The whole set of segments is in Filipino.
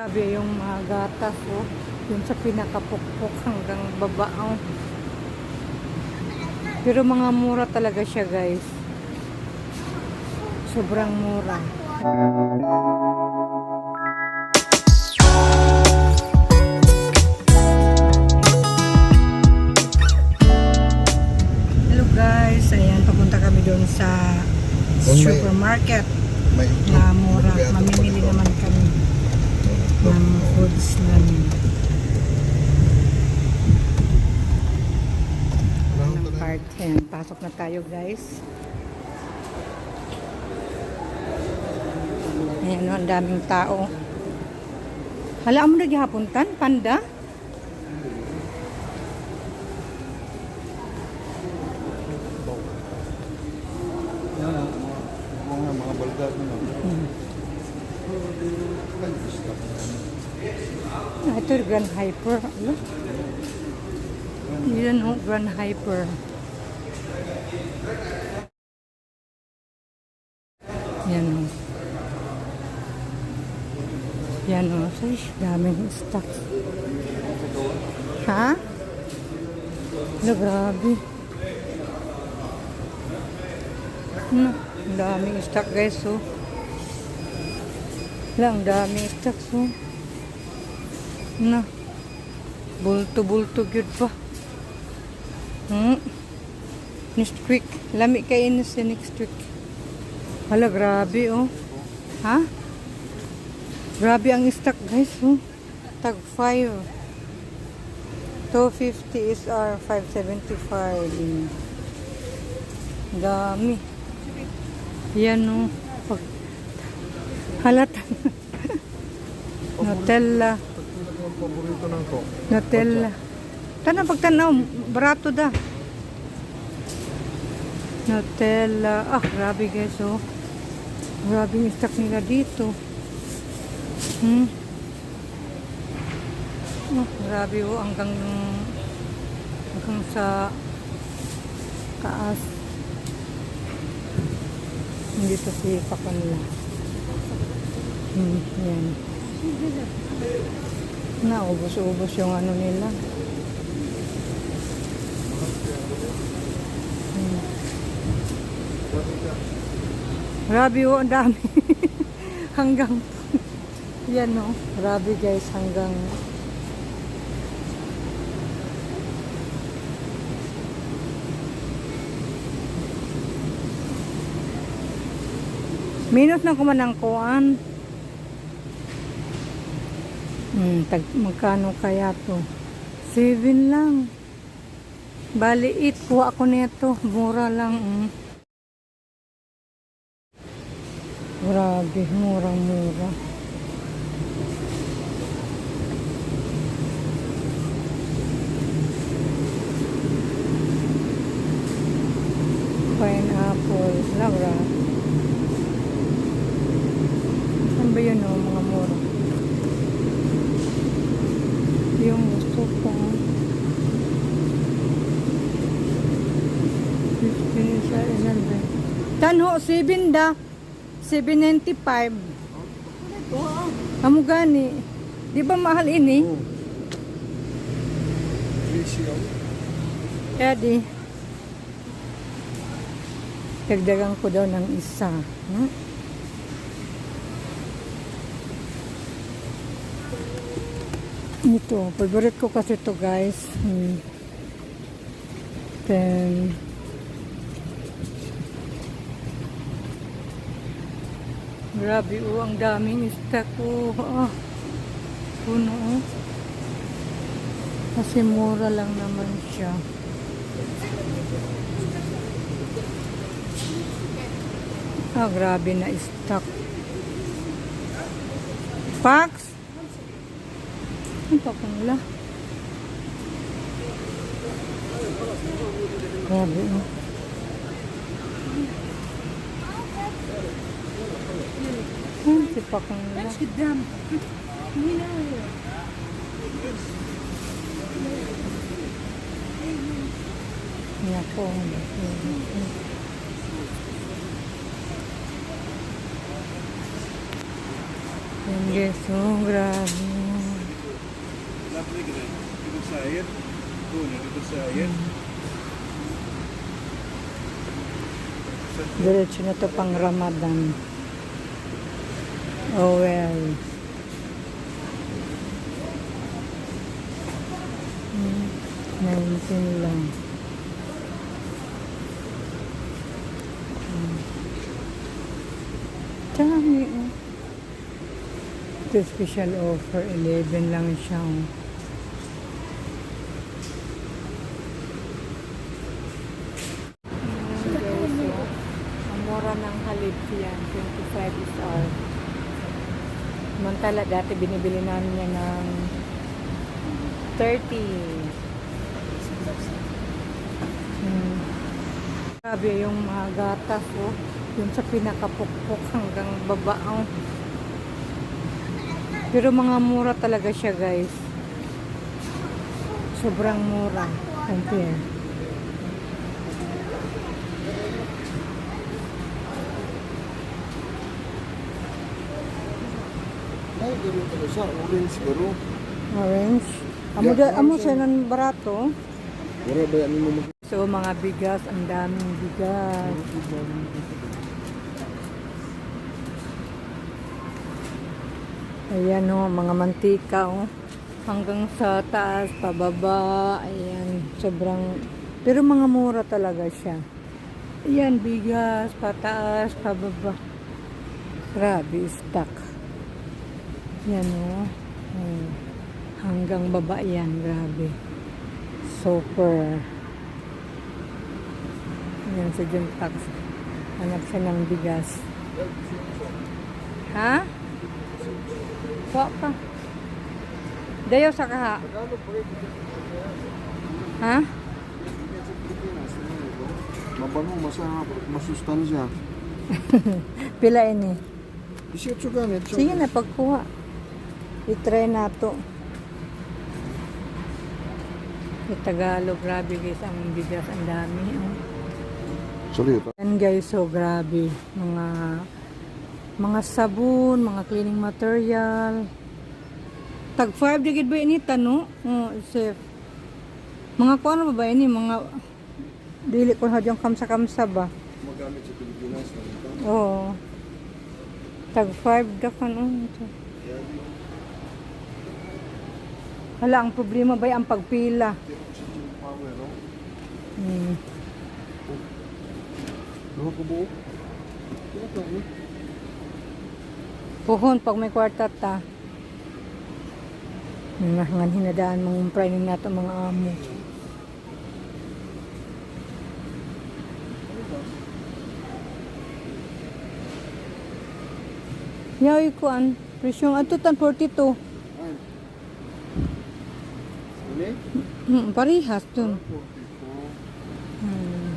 Grabe yung mga gatas, oh. Yung sa pinakapukpok hanggang baba, oh. Pero mga mura talaga siya, guys. Sobrang mura. Hello guys, ayan, papunta kami doon sa supermarket na mura. Mamimili naman kami ng foods namin. Ano ng park. Ayan, pasok na tayo guys. Ayan, oh, ang daming tao. Hala mo na gihapuntan, panda? Yan ang mga mga balgat na. Hmm. Ah, ito yung Grand Hyper. Ano? Yan o, Grand Hyper. Yan o. Yan o. Ay, daming stock. Ha? Ano, grabe. Ano, daming stock guys oh. Wala, ang daming stock oh. Na. Bulto-bulto gyud pa. Hmm. Next week. Lami kayo na sa next week. Hala, grabe oh. Ha? Grabe ang stock guys oh. Tag 5. 250 is our 575. Dami. Yan oh. Pag... Halata. Nutella. Paborito ng ko. Nutella. Tanang pagtanaw, barato da. Nutella. Ah, grabe guys, oh. Grabe yung stock nila dito. Hmm. Oh, grabe oh, hanggang hanggang sa taas. Hindi to sipa kanila. Hmm, yan. Naubos-ubos yung ano nila. Hmm. Grabe oh, ang dami. hanggang, yan oh. Grabe guys, hanggang, Minus na kuman ng kuan. Hmm, tag, magkano kaya to? 7 lang. Bali, 8 kuha ako nito. Mura lang. Mm. Grabe, murang-mura. Pineapple. Laura. Saan ba yun oh, mga mura? Yung gusto ko. 15 sa 11. Tanho, 7 da. 795. Amo gani. Di ba mahal ini? Ratio. Kaya di. Dagdagan ko daw ng isa. Hmm? Ito, favorite ko kasi to guys. Hmm. Then, grabe oh, ang daming stock oh. Ah, puno oh. Kasi mura lang naman siya. Ah, grabe na stock. Pax? Ang pa nila. Grabe oh. Hmm, si Pakang nila. Yan po. Yan guys, oh, grabe. Lovely ka rin. Dito sa ayan. Dito sa ayan. Diretso na to pang Ramadan. Oh well. Hmm, 19 lang. Hmm. Dami oh. Ito special offer, 11 lang siya. oh. Ang mura ng halip yan, 25 is all. Mantala, dati binibili namin yan ng 30. Hmm. Grabe yung mga gatas, oh. Yung sa pinakapukpok hanggang baba, oh. Pero mga mura talaga siya, guys. Sobrang mura. Compare. Ay, ka sa orange garo. Orange. Amo, da, amo siya ng barato. Wala ba yan mo mag... So, mga bigas, ang daming bigas. Ayan o, mga mantika o. Hanggang sa taas, pababa. Ayan, sobrang... Pero mga mura talaga siya. Ayan, bigas, pataas, pababa. Grabe, stock. Yan o. Oh. Hanggang baba yan, grabe. Super. Yan sa John Tax. Hanap siya ng bigas. Ha? Wa ka. Dayo sa kaha. Ha? Mabango, masarap, masustansya. Pila ini. 18 ganit. Sige na, pagkuha. I-try na to. Sa Tagalog, grabe guys, ang bigas, ang dami. Oh. Sorry, Yan guys, so grabe. Mga mga sabon, mga cleaning material. Tag 5 digid ba ini tano? Oh, chef. Mga kuan ba ba ini mga dili ko hadyang kamsa-kamsa ba? magamit sa Pilipinas. Oo. Tag 5 da kan oh. ito. Hala, ang problema ba ang pagpila? Hmm. Puhon pag may kwarta ta. Nga ngan hinadaan mga ni nato mga amo. Yawi ko an presyong ato tan 42. Ini? Hmm, parihas dun. 42. Hmm.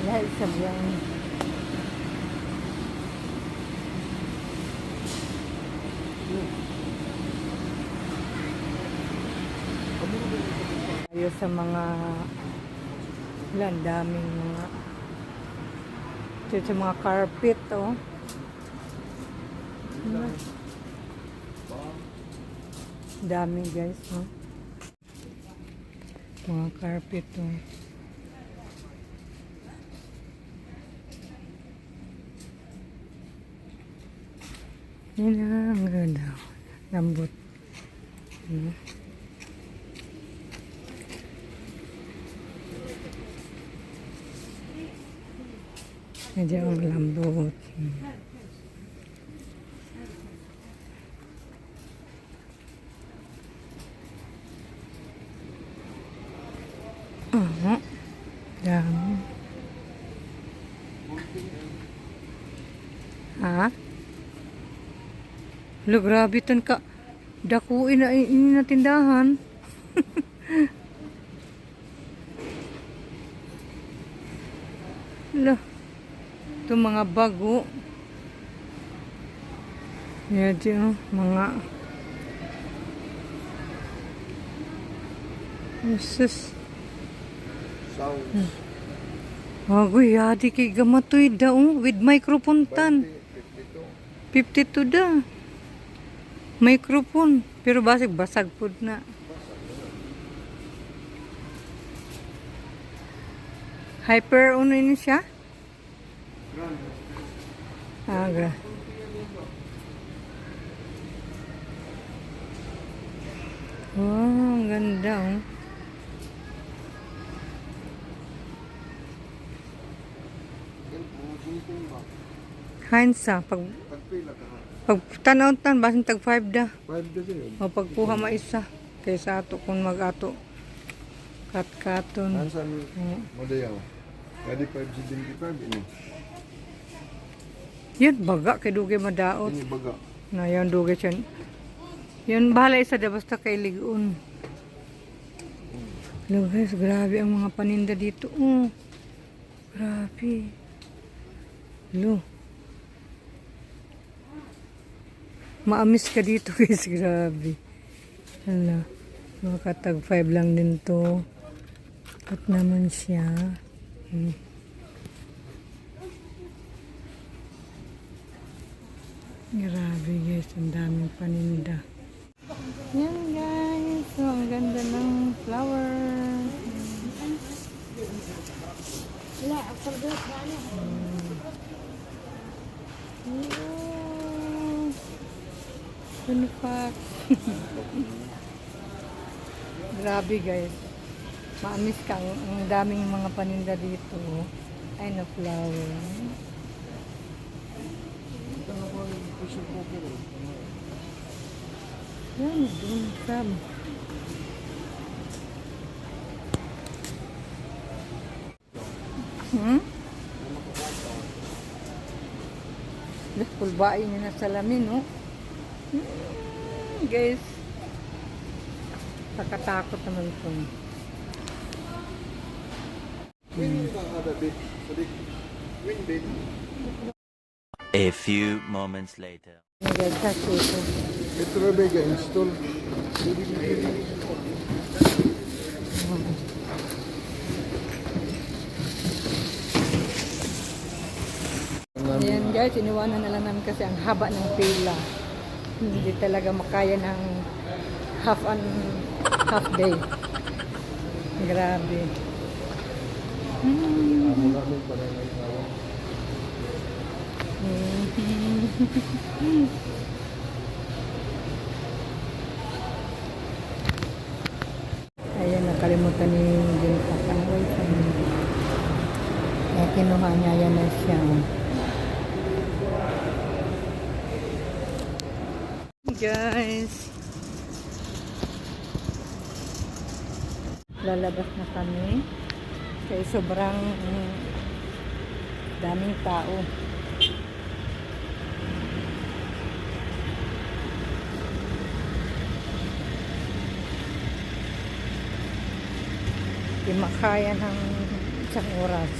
Dahil sa brown. Ayos sa mga ilan daming mga ito sa mga carpet oh. Ano? dami guys oh. Mga carpet oh. Na ang ganda. Lambot. Hmm. Medyo ang lambot. Aha. Dami. Ha? Lo, grabe tan ka. Dakuin na ini na tindahan. Lo. Ito mga bago. Yan oh, mga Jesus. Sounds. Agoy, yadi kay gamatoy daw with microphone tan. 52. 52 da. Microphone. Pero basig basag pud na. Hyper ano ini siya? Grand. Ah, gra. Wow, ang ganda oh. Ah, pag pag tanaw tan basin tag 5 da. 5 kasi yun. O pagkuha maisa kaysa ato kung mag-ato kat-katon. Nansan Oo. mo dayaw? Pwede 575 ini. Yan baga kay dugay madaot. Ini baga. Na yan dugay siya. Yan bahala isa da basta kay ligon. Hello guys, grabe ang mga paninda dito. Oh. Grabe. Hello. Maamis ka dito guys, grabe. Hala. Makatag 5 lang din to. At naman siya. Hmm. Grabe guys, ang daming paninda. Yan guys, so ang ganda ng flower. Mm. Fun fact. Grabe guys. Maamis ka. Ang daming mga paninda dito. Ay na flower. Ito na po yung puso ko po. Yan, dun crab. Hmm? Lah, pulbain niya na salamin, no? Hmm, guys. Kakatakot naman ito. Win ka kada bit. Sadik. Win bit. A few moments later. Ito. Na ba install? Ayan guys, iniwanan na lang namin kasi ang haba ng pila. Hindi talaga makaya ng half an half day. Grabe. Hmm. Amo namin para na yung Ayan, nakalimutan ni Jun Pakaway sa Kaya kinuha niya, yan na siya. Guys. Lalabas na kami. Kaya sobrang mm, daming tao. Di makaya ng isang oras.